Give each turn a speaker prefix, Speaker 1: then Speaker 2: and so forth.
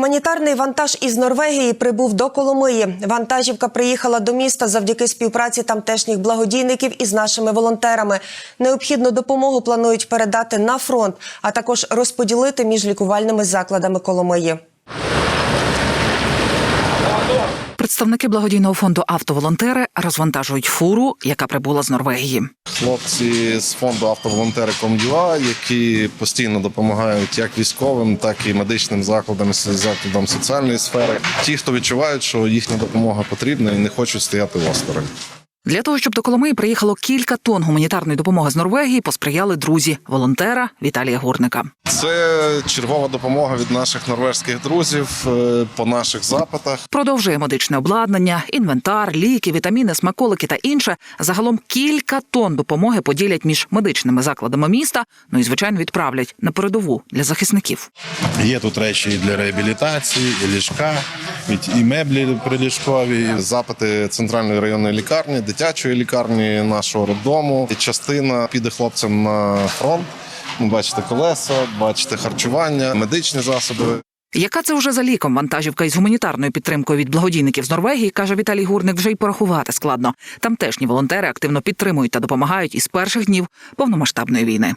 Speaker 1: Гуманітарний вантаж із Норвегії прибув до Коломиї. Вантажівка приїхала до міста завдяки співпраці тамтешніх благодійників із нашими волонтерами. Необхідну допомогу планують передати на фронт, а також розподілити між лікувальними закладами Коломиї.
Speaker 2: Представники благодійного фонду Автоволонтери розвантажують фуру, яка прибула з Норвегії.
Speaker 3: Хлопці з фонду автоволонтери Ком'юа, які постійно допомагають як військовим, так і медичним закладам, закладам соціальної сфери. Ті, хто відчувають, що їхня допомога потрібна і не хочуть стояти осторонь.
Speaker 2: Для того щоб до Коломиї приїхало кілька тонн гуманітарної допомоги з Норвегії, посприяли друзі волонтера Віталія Гурника.
Speaker 3: Це чергова допомога від наших норвезьких друзів е, по наших запитах.
Speaker 2: Продовжує медичне обладнання, інвентар, ліки, вітаміни, смаколики та інше. Загалом кілька тонн допомоги поділять між медичними закладами міста. Ну і звичайно відправлять на передову для захисників.
Speaker 4: Є тут речі і для реабілітації, і ліжка, і- і меблі приліжкові.
Speaker 3: Запити центральної районної лікарні, дитячої лікарні нашого роддому. І частина піде хлопцям на фронт. Ну, бачите колеса, бачите харчування, медичні засоби.
Speaker 2: Яка це вже за ліком вантажівка із гуманітарною підтримкою від благодійників з Норвегії, каже Віталій Гурник, вже й порахувати складно. Тамтешні волонтери активно підтримують та допомагають із перших днів повномасштабної війни.